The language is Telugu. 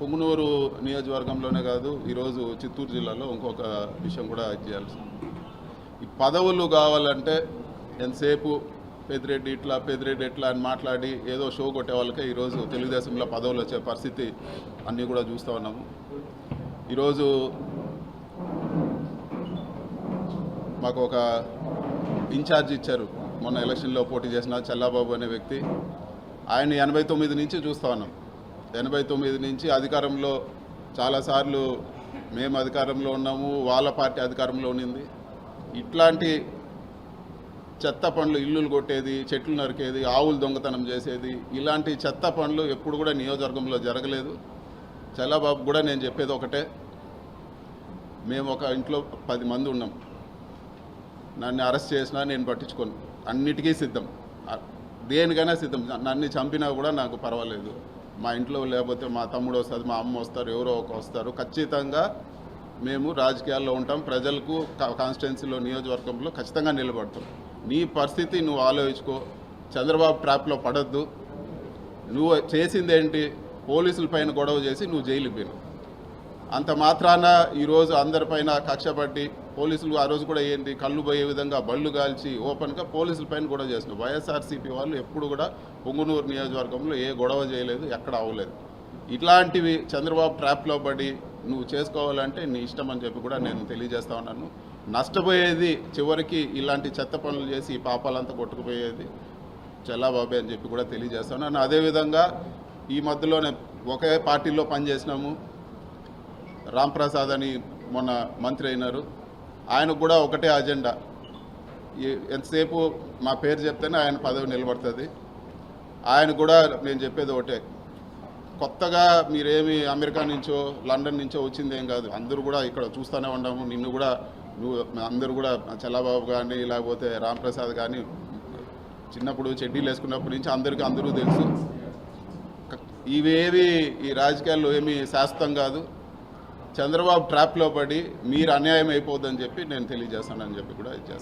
పొంగునూరు నియోజకవర్గంలోనే కాదు ఈరోజు చిత్తూరు జిల్లాలో ఇంకొక విషయం కూడా చేయాల్సి ఈ పదవులు కావాలంటే ఎంతసేపు పెద్దిరెడ్డి ఇట్లా పెద్దిరెడ్డి ఇట్లా అని మాట్లాడి ఏదో షో కొట్టే వాళ్ళకే ఈరోజు తెలుగుదేశంలో పదవులు వచ్చే పరిస్థితి అన్నీ కూడా చూస్తూ ఉన్నాము. ఈరోజు మాకు ఒక ఇన్ఛార్జ్ ఇచ్చారు. మొన్న ఎలక్షన్లో పోటీ చేసిన చల్లాబాబు అనే వ్యక్తి. ఆయన ఎనభై తొమ్మిది నుంచి చూస్తూ ఉన్నాం. ఎనభై తొమ్మిది నుంచి అధికారంలో చాలాసార్లు మేము అధికారంలో ఉన్నాము వాళ్ళ పార్టీ అధికారంలో ఉన్నింది. ఇట్లాంటి చెత్త పనులు ఇల్లులు కొట్టేది చెట్లు నరికేది ఆవులు దొంగతనం చేసేది ఇలాంటి చెత్త పనులు ఎప్పుడు కూడా నియోజకవర్గంలో జరగలేదు. చల్లబాబు కూడా నేను చెప్పేది ఒకటే మేము ఒక ఇంట్లో పది మంది ఉన్నాం. నన్ను అరెస్ట్ చేసినా నేను పట్టించుకోను. అన్నిటికీ సిద్ధం. దేనికైనా సిద్ధం. నన్ను చంపినా కూడా నాకు పర్వాలేదు. మా ఇంట్లో లేకపోతే మా తమ్ముడు వస్తుంది మా అమ్మ వస్తారు ఎవరో ఒక వస్తారు. ఖచ్చితంగా మేము రాజకీయాల్లో ఉంటాం. ప్రజలకు కాన్స్టిట్యున్సీలో నియోజకవర్గంలో ఖచ్చితంగా నిలబడతాం. నీ పరిస్థితి నువ్వు ఆలోచించుకో. చంద్రబాబు ట్రాప్లో పడద్దు. నువ్వు చేసింది ఏంటి పోలీసుల పైన గొడవ చేసి నువ్వు జైలుకి పోయినావు. అంత మాత్రాన ఈరోజు అందరిపైన కక్ష పోలీసులు ఆ రోజు కూడా ఏంటి కళ్ళు పోయే విధంగా బళ్ళు కాల్చి ఓపెన్గా పోలీసుల పైన గొడవ చేసిన వైఎస్ఆర్సీపీ వాళ్ళు ఎప్పుడు కూడా పొంగునూరు నియోజకవర్గంలో ఏ గొడవ చేయలేదు ఎక్కడ అవ్వలేదు ఇట్లాంటివి చంద్రబాబు ట్రాప్లో పడి నువ్వు చేసుకోవాలంటే నీ ఇష్టం అని చెప్పి కూడా నేను తెలియజేస్తా ఉన్నాను. నష్టపోయేది చివరికి ఇలాంటి చెత్త పనులు చేసి ఈ పాపాలంతా కొట్టుకుపోయేది చెల్లాబాబే అని చెప్పి కూడా తెలియజేస్తాను అదేవిధంగా ఈ మధ్యలోనే ఒకే పార్టీలో పనిచేసినాము. రాంప్రసాద్ అని మొన్న మంత్రి అయినారు. ఆయన కూడా ఒకటే అజెండా. ఎంతసేపు మా పేరు చెప్తేనే ఆయన పదవి నిలబడుతుంది. ఆయన కూడా నేను చెప్పేది ఒకటే. కొత్తగా మీరేమి అమెరికా నుంచో లండన్ నుంచో వచ్చింది ఏం కాదు. అందరూ కూడా ఇక్కడ చూస్తూనే ఉన్నాము. నిన్ను కూడా నువ్వు అందరూ కూడా చల్లబాబు కానీ లేకపోతే రాంప్రసాద్ కానీ చిన్నప్పుడు చెడ్డీలు వేసుకున్నప్పటి నుంచి అందరికీ అందరూ తెలుసు. ఇవేవి ఈ రాజకీయాల్లో ఏమీ శాశ్వతం కాదు. చంద్రబాబు ట్రాప్లో పడి మీరు అన్యాయం అయిపోద్దని చెప్పి నేను తెలియజేస్తానని చెప్పి కూడా ఇది చేస్తాను